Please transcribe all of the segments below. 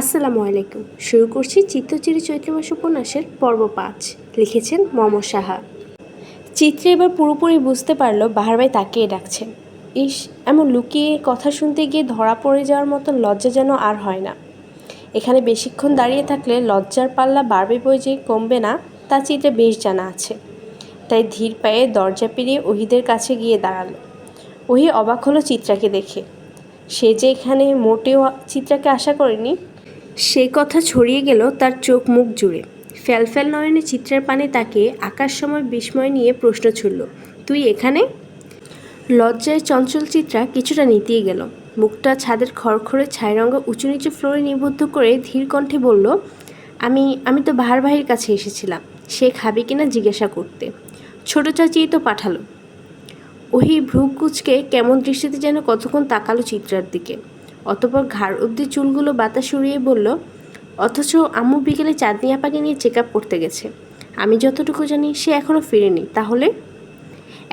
আসসালামু আলাইকুম। শুরু করছি চিত্তচিরি চৈত্র মাস উপন্যাসের পর্ব পাঁচ, লিখেছেন মম সাহা। চিত্রে এবার পুরোপুরি বুঝতে পারল বাহারবাই তাকিয়ে ডাকছেন ইস, এমন লুকিয়ে কথা শুনতে গিয়ে ধরা পড়ে যাওয়ার মতন লজ্জা যেন আর হয় না। এখানে বেশিক্ষণ দাঁড়িয়ে থাকলে লজ্জার পাল্লা বাড়বে বই যে কমবে না, তা চিত্রে বেশ জানা আছে। তাই ধীর পায়ে দরজা পেরিয়ে ওহিদের কাছে গিয়ে দাঁড়াল। ওহি অবাক হলো চিত্রাকে দেখে। সে যে এখানে মোটেও চিত্রাকে আশা করেনি সে কথা ছড়িয়ে গেল তার চোখ মুখ জুড়ে। ফ্যালফ্যাল নয়নে চিত্রের পানে তাকে আকাশ সময় বিস্ময় নিয়ে প্রশ্ন ছুড়ল, তুই এখানে? লজ্জায় চঞ্চল চিত্রা কিছুটা নিতিয়ে গেল। মুখটা ছাদের খড়খড়ে ছাইরঙ্গা উঁচু নিচু ফ্লোরে নিবদ্ধ করে ধীর কণ্ঠে বলল, আমি আমি তো বাহার ভাইয়ের কাছে এসেছিলাম। সে খাবে কিনা জিজ্ঞাসা করতে। ছোট চাচিই তো পাঠালো। ওহি ভ্রু কুচকে কেমন দৃষ্টিতে যেন কতক্ষণ তাকালো চিত্রার দিকে। অতপর ঘাড় অবধি চুলগুলো বাতাস উড়িয়ে বলল, অথচ আম্মু বিকেলে চাঁদনি আপাকে নিয়ে চেক আপ করতে গেছে। আমি যতটুকু জানি সে এখনও ফিরেনি, তাহলে?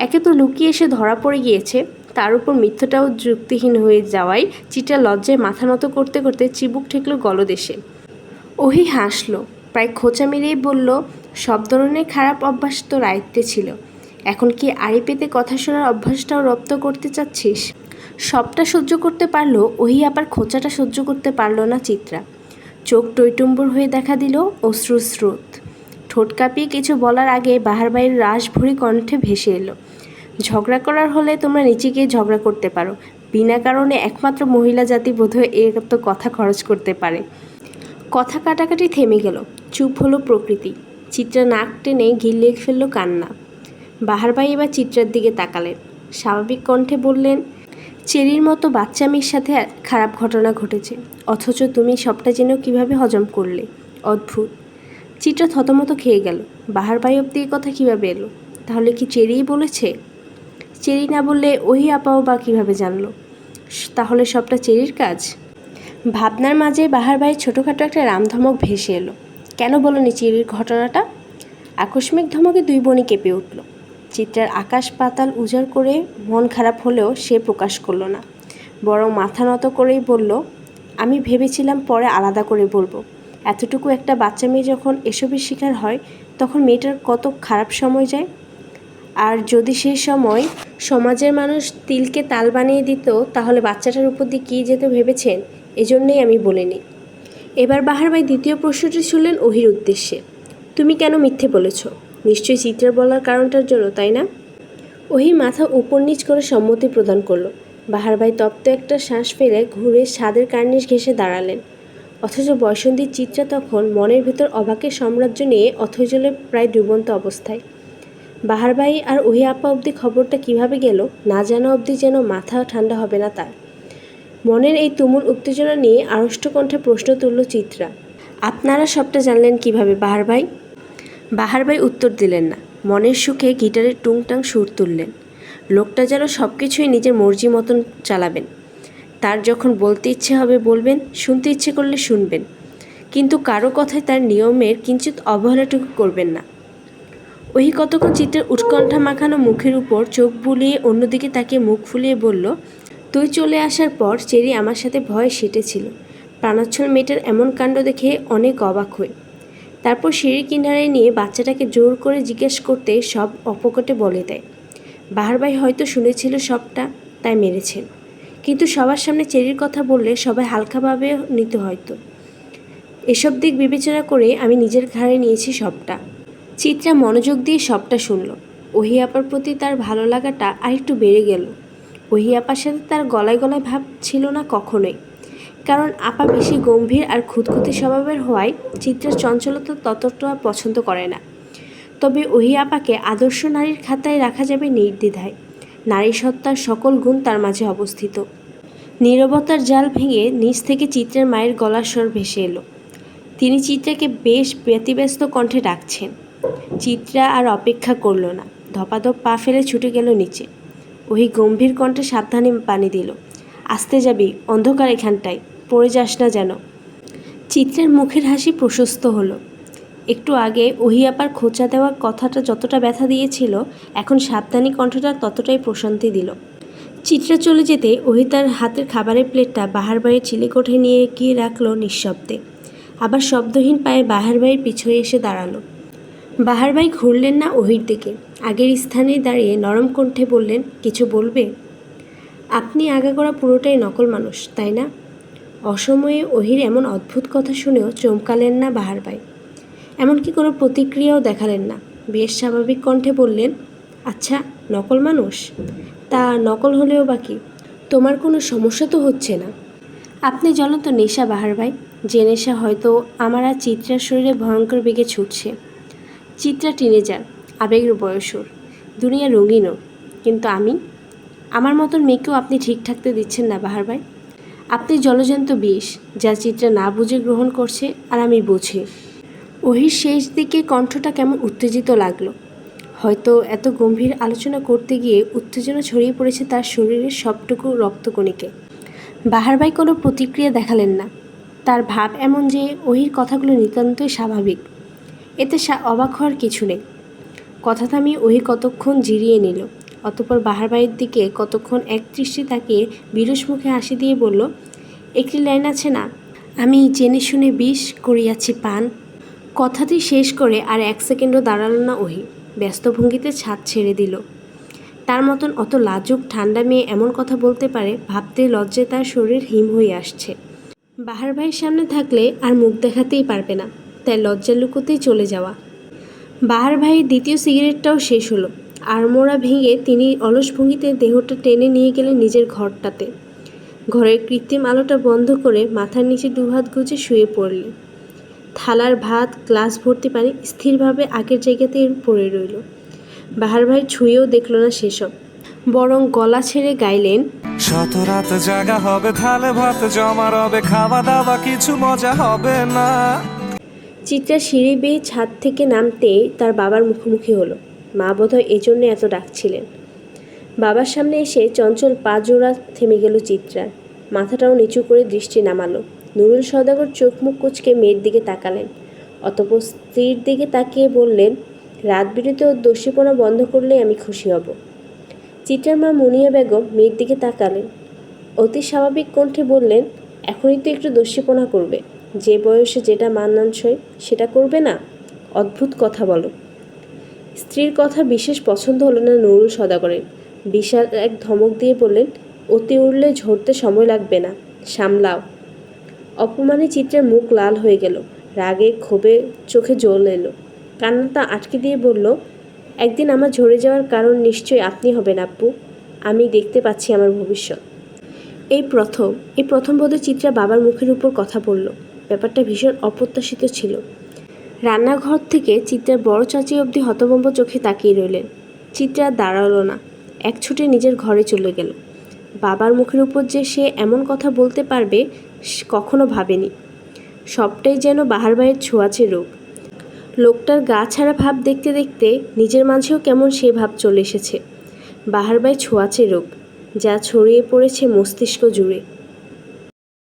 একে তো লুকিয়ে এসে ধরা পড়ে গিয়েছে। তার উপর মিথ্যটাও যুক্তিহীন হয়ে যাওয়ায় চিটা লজ্জায় মাথা নত করতে করতে চিবুক ঠেকল গলদেশে ওহি হাসলো, প্রায় খোঁচা মেরেই বলল, সব ধরনের খারাপ অভ্যাস তো আয়ত্তে ছিল। এখন কি আড়ি পেতে কথা শোনার অভ্যাসটাও রপ্ত করতে চাচ্ছিস? সবটা সহ্য করতে পারল ওহি আবার খোঁচাটা সহ্য করতে পারল না চিত্রা। চোখ টইটুম্বর হয়ে দেখা দিল অশ্রু স্রোত। ঠোঁট কাঁপিয়ে কিছু বলার আগে বাহারবাইয়ের রাস ভরি কণ্ঠে ভেসে এলো। ঝগড়া করার হলে তোমরা নিচে গিয়ে ঝগড়া করতে পারো। বিনা কারণে একমাত্র মহিলা জাতি বোধহয় এর তো কথা খরচ করতে পারে। কথা কাটাকাটি থেমে গেল। চুপ হলো প্রকৃতি। চিত্রা নাক টেনে গিলে ফেলল কান্না। বাহারবাই এবার চিত্রার দিকে তাকালেন। স্বাভাবিক কণ্ঠে বললেন চেরির মতো বাচ্চা মেয়ের সাথে খারাপ ঘটনা ঘটেছে। অথচ তুমি সবটা জেনেও কীভাবে হজম করলে? অদ্ভুত। চিত্রা থতমত খেয়ে গেল। বাহারবাই অব্দি এই কথা কীভাবে এলো? তাহলে কি চেরিই বলেছে? চেরি না বললে ওই আপাও বা কীভাবে জানলো? তাহলে সবটা চেরির কাজ? ভাবনার মাঝে বাহার ভাই ছোটোখাটো একটা রামধমক ভেসে এলো। কেন বলনি চেরির ঘটনাটা? আকস্মিক ধমকে দুই বোনই কেঁপে উঠল। চিত্রার আকাশ পাতাল উজাড় করে মন খারাপ হলেও সে প্রকাশ করল না। বরং মাথা নত করেই বলল, আমি ভেবেছিলাম পরে আলাদা করে বলব। এতটুকু একটা বাচ্চা মেয়ে যখন এসবের শিকার হয়, তখন মেয়েটার কত খারাপ সময় যায়? আর যদি সেই সময় সমাজের মানুষ তিলকে তাল বানিয়ে দিত, তাহলে বাচ্চাটার উপর দিয়ে কী যেত ভেবেছেন? এজন্যই আমি বলিনি। এবার বাহার ভাই দ্বিতীয় প্রশ্নটি শুনলেন ওহির উদ্দেশ্যে, তুমি কেন মিথ্যে বলেছ? নিশ্চয়ই চিত্রার বলার কারণটার জন্য, তাই না? ওহি মাথা উপর নিচ করে সম্মতি প্রদান করল। বাহার ভাই তপ্ত একটা শ্বাস ফেলে ঘুরে স্বাদের কার্নিশ ঘেসে দাঁড়ালেন। অথচ বয়সন্তীর চিত্রা তখন মনের ভেতর অবাকের সাম্রাজ্য নিয়ে অথৈজলে প্রায় ডুবন্ত অবস্থায়। বাহারবাই আর ওহি আপা অবধি খবরটা কীভাবে গেল, না জানা অবধি যেন মাথা ঠান্ডা হবে না তার। মনের এই তুমুল উত্তেজনা নিয়ে আড়ষ্ট কণ্ঠে প্রশ্ন তুলল চিত্রা। আপনারা সবটা জানলেন কীভাবে, বাহার ভাই? বাহার ভাই উত্তর দিলেন না। মনের সুখে গিটারের টুংটাং সুর তুললেন। লোকটা যেন সব কিছুই নিজের মর্জি মতন চালাবেন। তার যখন বলতে ইচ্ছে হবে বলবেন, শুনতে ইচ্ছে করলে শুনবেন। কিন্তু কারও কথায় তার নিয়মের কিঞ্চিত অবহেলাটুকু করবেন না। ওই কতক্ষণ চিত্রের উৎকণ্ঠা মাখানো মুখের উপর চোখ বুলিয়ে অন্যদিকে তাকে মুখ ফুলিয়ে বলল, তুই চলে আসার পর চেরি আমার সাথে ভয় সেটেছিল। প্রাণচ্ছল মেয়েটার এমন কাণ্ড দেখে অনেক অবাক হয়ে তারপর সিঁড়ির কিনারে নিয়ে বাচ্চাটাকে জোর করে জিজ্ঞেস করতে সব অপকটে বলে দেয়। বাহারবাই হয়তো শুনেছিল সবটা, তাই মেরেছেন। কিন্তু সবার সামনে চেরির কথা বললে সবাই হালকাভাবে নিতে হয়তো। এসব দিক বিবেচনা করে আমি নিজের ঘাড়ে নিয়েছি সবটা। চিত্রা মনোযোগ দিয়ে সবটা শুনল। ওহি আপার প্রতি তার ভালো লাগাটা আরেকটু বেড়ে গেল। ওহি আপার সাথে তার গলায় গলায় ভাব ছিল না কখনোই। কারণ আপা বেশি গম্ভীর আর খুঁতখুঁতি স্বভাবের হওয়ায় চিত্রার চঞ্চলতা ততটা পছন্দ করে না। তবে ওহি আপাকে আদর্শ নারীর খাতায় রাখা যাবে নির্দ্বিধায়। নারী সত্তার সকল গুণ তার মাঝে অবস্থিত। নীরবতার জাল ভেঙে নিচ থেকে চিত্রের মায়ের গলার স্বর ভেসে এলো। তিনি চিত্রাকে বেশ ব্যতিব্যস্ত কণ্ঠে ডাকছেন। চিত্রা আর অপেক্ষা করল না। ধপাধপ পা ফেলে ছুটে গেল নিচে। ওই গম্ভীর কণ্ঠে সাবধানে পানি দিল। আসতে যাবি, অন্ধকার এখানটায়। পড়ে যাস না যেন। চিত্রের মুখের হাসি প্রশস্ত হলো। একটু আগে ওহিয়াপার খোঁচা দেওয়ার কথাটা যতটা ব্যথা দিয়েছিল, এখন সাবধানী কণ্ঠটা ততটাই প্রশান্তি দিল। চিত্রা চলে যেতে ওহি তার হাতের খাবারের প্লেটটা বাহার বাড়ির চিলেকোঠে নিয়ে গিয়ে রাখল নিঃশব্দে। আবার শব্দহীন পায়ে বাহার বাড়ির পিছনে এসে দাঁড়াল। বাহার ভাই ঘুরলেন না ওহির দিকে। আগের স্থানে দাঁড়িয়ে নরম কণ্ঠে বললেন, কিছু বলবে? আপনি আগাগোড়া পুরোটাই নকল মানুষ, তাই না? অসময়ে ওহির এমন অদ্ভুত কথা শুনেও চমকালেন না বাহার ভাই। এমনকি কোনো প্রতিক্রিয়াও দেখালেন না। বেশ স্বাভাবিক কণ্ঠে বললেন আচ্ছা নকল মানুষ? তা নকল হলেও বাকি তোমার কোনো সমস্যা তো হচ্ছে না? আপনি জ্বলন্ত নেশা বাহার ভাই। যে নেশা হয়তো আমার আর চিত্রার শরীরে ভয়ঙ্কর বেগে ছুটছে। চিত্রা টিনেজার, আবেগের বয়সর, দুনিয়া রঙিনও। কিন্তু আমি? আমার মতন মেয়েকেও আপনি ঠিক থাকতে দিচ্ছেন না বাহার ভাই? আপনি জলজন্ত বিষ, যা চিত্রা না বুঝে গ্রহণ করছে আর আমি বুঝি। ওহির শেষ দিকে কণ্ঠটা কেমন উত্তেজিত লাগল। হয়তো এত গম্ভীর আলোচনা করতে গিয়ে উত্তেজনা ছড়িয়ে পড়েছে তার শরীরের সবটুকু রক্তকণিকে। বাহার ভাই কোনো প্রতিক্রিয়া দেখালেন না। তার ভাব এমন যে ওহির কথাগুলো নিতান্তই স্বাভাবিক। এতে অবাক হওয়ার কিছু নেই। কথা থামিয়ে ওহি কতক্ষণ জিরিয়ে নিল। অতপর বাহার বাড়ির দিকে কতক্ষণ এক দৃষ্টি তাকিয়ে বিরস মুখে হাসি দিয়ে বলল, একটি লাইন আছে না? আমি জেনে শুনে বিষ করিয়াছি, পান। কথাটি শেষ করে আর এক সেকেন্ডও দাঁড়াল না ওহি। ব্যস্ত ভঙ্গিতে ছাদ ছেড়ে দিল। তার মতন অত লাজুক ঠান্ডা মেয়ে এমন কথা বলতে পারে, ভাবতে লজ্জে তার শরীর হিম হয়ে আসছে। বাহার ভাইয়ের সামনে থাকলে আর মুখ দেখাতেই পারবে না, তাই লজ্জা লুকোতেই চলে যাওয়া। বাহার ভাইয়ের দ্বিতীয় সিগারেটটাও শেষ হলো। আড়মোড়া ভেঙে তিনি অলস ভঙ্গিতে দেহটা টেনে নিয়ে গেলেন নিজের ঘরটাতে। ঘরের কৃত্রিম আলোটা বন্ধ করে মাথার নিচে দুহাত গুজে শুয়ে পড়লেন। থালার ভাত গ্লাস ভর্তি পানি স্থিরভাবে আগের জায়গাতে পড়ে রইল। বাহার ভাই ছুঁয়েও দেখল না সেসব। বরং গলা ছেড়ে গাইলেন শত রাত জাগা হবে থালে ভাত জমা রবে খাওয়া দাওয়া কিছু মজা হবে না। চিত্রা সিঁড়ি বেয়ে ছাদ থেকে নামতেই তার বাবার মুখোমুখি হলো। মা বোধহয় এজন্য এত ডাকছিলেন। বাবার সামনে এসে চঞ্চল পা জোড়া থেমে গেল চিত্রার। মাথাটাও নিচু করে দৃষ্টি নামালো। নুরুল সদাগর চোখ মুখ কুচকে মেয়ের দিকে তাকালেন। অতপর স্ত্রীর দিকে তাকিয়ে বললেন, রাত বিরতে ওর দস্যিপনা বন্ধ করলেই আমি খুশি হব। চিত্রার মা মুনিয়া বেগম মেয়ের দিকে তাকালেন। অতি স্বাভাবিক কণ্ঠে বললেন, এখনই তো একটু দস্যিপনা করবে। যে বয়সে যেটা মানানসই সেটা করবে না? অদ্ভুত কথা বলো। স্ত্রীর কথা বিশেষ পছন্দ হলো না নুরুল সদাগরের। বিশাল এক ধমক দিয়ে বললেন, অতি উড়লে ঝরতে সময় লাগবে না, সামলাও। অপমানে চিত্রের মুখ লাল হয়ে গেল, রাগে ক্ষোভে চোখে জল এলো। কান্নাটা আটকে দিয়ে বলল, একদিন আমার ঝরে যাওয়ার কারণ নিশ্চয়ই আপনি হবেন আপু আমি দেখতে পাচ্ছি আমার ভবিষ্যৎ। এই প্রথম এই প্রথম বোধে চিত্রা বাবার মুখের উপর কথা বলল। ব্যাপারটা ভীষণ অপ্রত্যাশিত ছিল। রান্নাঘর থেকে চিত্রার বড় চাচি অবধি হতভম্ব চোখে তাকিয়ে রইলেন। চিত্রা দাঁড়াল না, এক ছুটে নিজের ঘরে চলে গেল। বাবার মুখের উপর যে সে এমন কথা বলতে পারবে কখনো ভাবেনি। সবটাই যেন বাহার ভাইয়ের ছোঁয়াচে রোগ। লোকটার গা ছাড়া ভাব দেখতে দেখতে নিজের মাঝেও কেমন সে ভাব চলে এসেছে। বাহার ভাই ছোঁয়াচে রোগ, যা ছড়িয়ে পড়েছে মস্তিষ্ক জুড়ে।